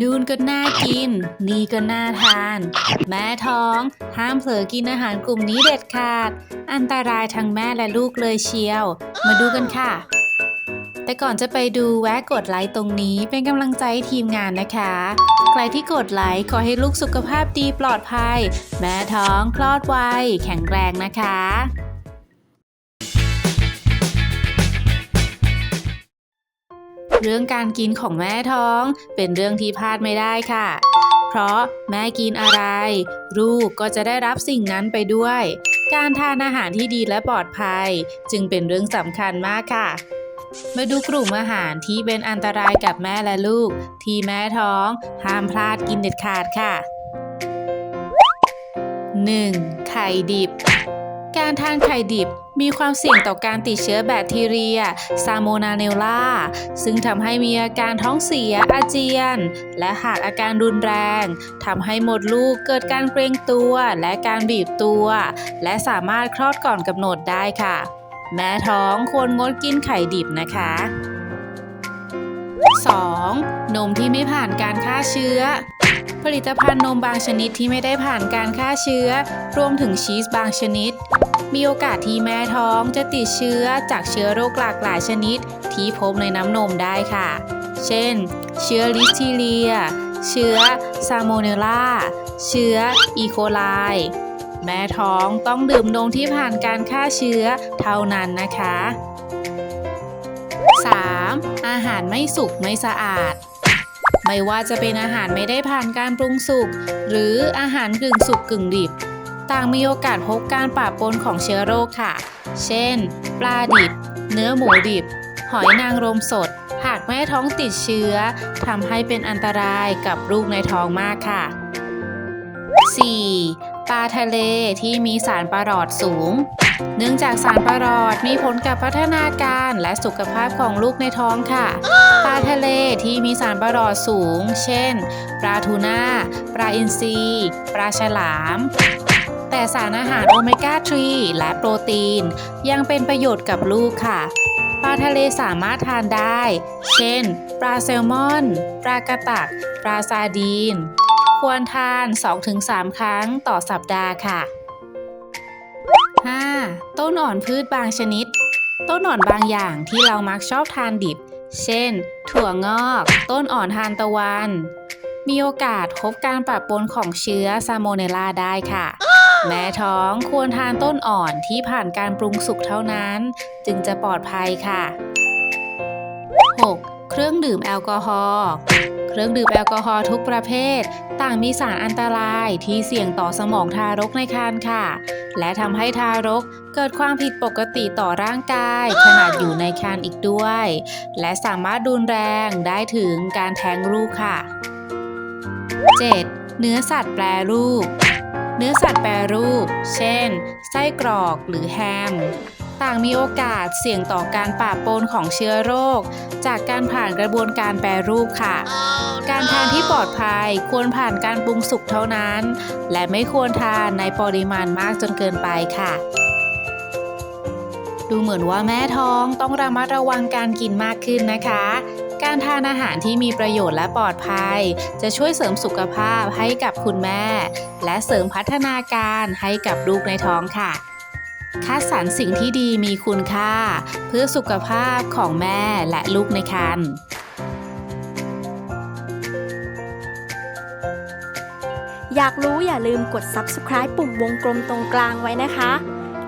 นู่นก็น่ากิน นี่ก็น่าทาน แม่ท้อง ห้ามเผลอกินอาหารกลุ่มนี้เด็ดขาด อันตรายทั้งแม่และลูกเลยเชียว มาดูกันค่ะ แต่ก่อนจะไปดูแวะกดไลค์ตรงนี้เป็นกำลังใจทีมงานนะคะ ใครที่กดไลค์ขอให้ลูกสุขภาพดีปลอดภัย แม่ท้องคลอดไวแข็งแรงนะคะ เรื่องการกินของแม่ท้องเป็นเรื่องที่พลาดไม่ได้ค่ะ เพราะแม่กินอะไร ลูกก็จะได้รับสิ่งนั้นไปด้วย การทานอาหารที่ดีและปลอดภัย จึงเป็นเรื่องสำคัญมากค่ะ มาดูกลุ่มอาหารที่เป็นอันตรายกับแม่และลูก ที่แม่ท้องห้ามพลาดกินเด็ดขาดค่ะ 1. ไข่ดิบ การทานไข่ดิบ มีความเสี่ยงต่อการติดเชื้อแบคทีเรียซาโมนาเนลลาซึ่งทำให้มีอาการท้องเสียอาเจียน และหากอาการรุนแรงทำให้หมดลูกเกิดการเกรงตัวและการบีบตัว และสามารถคลอดก่อนกำหนดได้ค่ะ แม่ท้องควรงดกินไข่ดิบนะคะ 2. นมที่ไม่ผ่านการฆ่าเชื้อผลิตภัณฑ์นมบางชนิดที่ไม่ได้ผ่านการฆ่าเชื้อ รวมถึงชีสบางชนิด มีโอกาสที่แม่ท้องจะติดเชื้อจากเชื้อโรคหลากหลายชนิด ที่พบในน้ำนมได้ค่ะ เช่น เชื้อลิสทีเรีย เชื้อซาโมเนลลาเชื้ออีโคไลแม่ท้องต้องดื่มนมที่ผ่านการฆ่าเชื้อเท่านั้นนะคะ 3. อาหารไม่สุกไม่สะอาด ไม่ว่าจะเป็นอาหารไม่ได้ผ่านการปรุงสุก หรืออาหารกึ่งสุกกึ่งดิบ ต่างมีโอกาสพบการปะปนของเชื้อโรคค่ะ เช่น ปลาดิบ เนื้อหมูดิบ หอยนางรมสด หากแม่ท้องติดเชื้อทำให้เป็นอันตรายกับลูกในท้องมากค่ะ 4. ปลาทะเลที่มีสารประหลอดสูง เนื่องจากสารประหลอดมีผลกับพัฒนาการและสุขภาพของลูกในท้องค่ะ ปลาทะเลที่มีสารประหลอดสูง เช่น ปลาทูน่า ปลาอินทรี ปลาฉลาม แต่สารอาหารโอเมก้า 3 และโปรตีน ยังเป็นประโยชน์กับลูกค่ะ ปลาทะเลสามารถทานได้ เช่น ปลาแซลมอน ปลากระตัก ปลาซาดีน ควรทาน 2-3 ครั้งต่อสัปดาห์ค่ะ 5. ต้นอ่อนพืชบางชนิด ต้นอ่อนบางอย่างที่เรามักชอบทานดิบ เช่น ถั่วงอก ต้นอ่อนทานตะวัน มีโอกาสพบการปะปนของเชื้อซาโมเนลลาได้ค่ะ แม่ท้องควรทานต้นอ่อนที่ผ่านการปรุงสุกเท่านั้น จึงจะปลอดภัยค่ะ 6. เครื่องดื่มแอลกอฮอล์เครื่องดื่มแอลกอฮอล์ทุกประเภท ต่างมีสารอันตรายที่เสี่ยงต่อสมองทารกในครรภ์ค่ะ และทำให้ทารกเกิดความผิดปกติต่อร่างกายขนาดอยู่ในครรภ์อีกด้วย และสามารถรุนแรงได้ถึงการแท้งลูกค่ะ 7. เนื้อสัตว์แปรรูป เนื้อสัตว์แปรรูป เช่น ไส้กรอกหรือแฮม ต่างมีโอกาสเสี่ยงต่อการปะปนของเชื้อโรค จากการผ่านกระบวนการแปรรูปค่ะ การทานที่ปลอดภัยควรผ่านการปรุงสุกเท่านั้น และไม่ควรทานในปริมาณมากจนเกินไปค่ะดูเหมือนว่าแม่ท้องต้องระมัดระวังการกินมากขึ้นนะคะ การทานอาหารที่มีประโยชน์และปลอดภัย จะช่วยเสริมสุขภาพให้กับคุณแม่ และเสริมพัฒนาการให้กับลูกในท้องค่ะ คัดสรรสิ่งที่ดีมีคุณค่า เพื่อสุขภาพของแม่และลูกในครรภ์อยากรู้อย่าลืมกด subscribe ปุ่มวงกลมตรงกลางไว้นะคะ